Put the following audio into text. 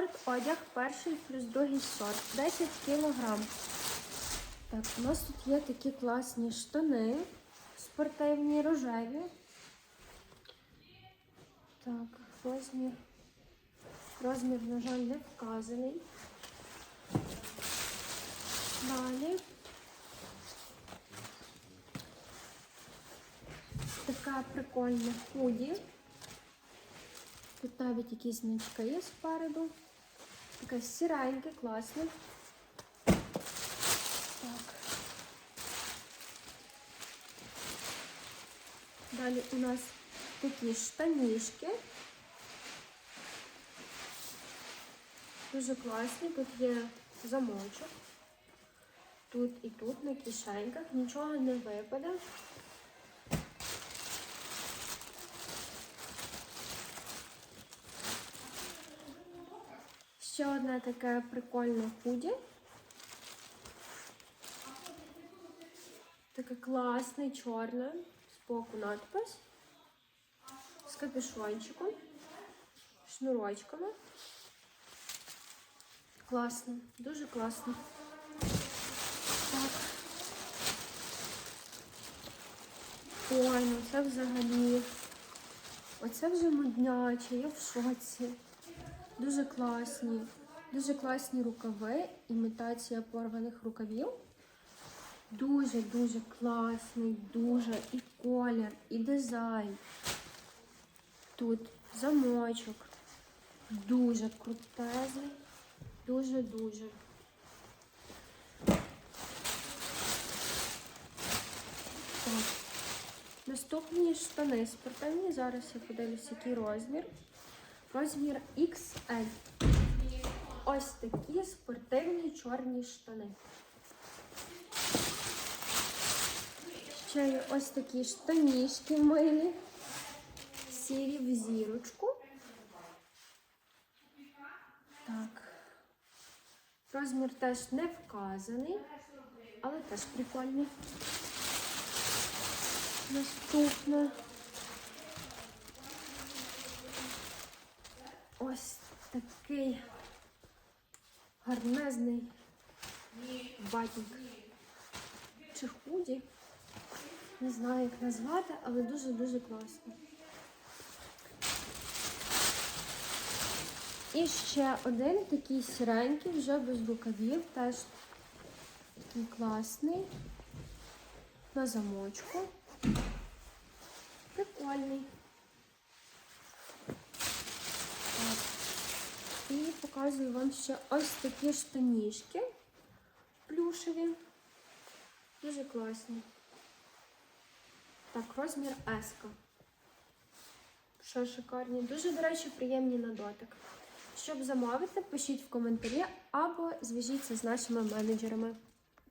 Спорт одяг перший плюс другий сорт. 10 кілограм. Так, у нас тут є такі класні штани. Спортивні рожеві. Так, розмір. Розмір, на жаль, не вказаний. Далі. Така прикольна худі. Тут навіть якісь значки є спереду. Така сіренька, класна. Так. Далі у нас такі штанішки. Дуже класні. Тут є замочок. Тут і тут на кишеньках нічого не випаде. Ще одна така прикольна худі. Таке класне, чорне, збоку надпис. З капюшончиком, шнурочками. Класно, дуже класно. Так. Ой, ну це взагалі. Оце вже модняче, я в шоці. Дуже класні. Дуже класні рукави, імітація порваних рукавів. Дуже-дуже класний, дуже і колір, і дизайн. Тут замочок. Дуже крутезний. Дуже-дуже. Наступні штани спортивні. Зараз я подивлюся, який розмір. Розмір XL. Ось такі спортивні чорні штани. Ще є ось такі штанішки милі. Сірі в зірочку. Так. Розмір теж не вказаний, але теж прикольний. Наступне. Ось такий гарнезний батік чи худі. Не знаю, як назвати, але дуже-дуже класно. І ще один такий сіренький, вже без рукавів, теж такий класний. На замочку. Прикольний. Так. І показую вам ще ось такі штанішки плюшеві. Дуже класні. Так, розмір S. Що шикарні. Дуже, до речі, приємні на дотик. Щоб замовити, пишіть в коментарі або зв'яжіться з нашими менеджерами.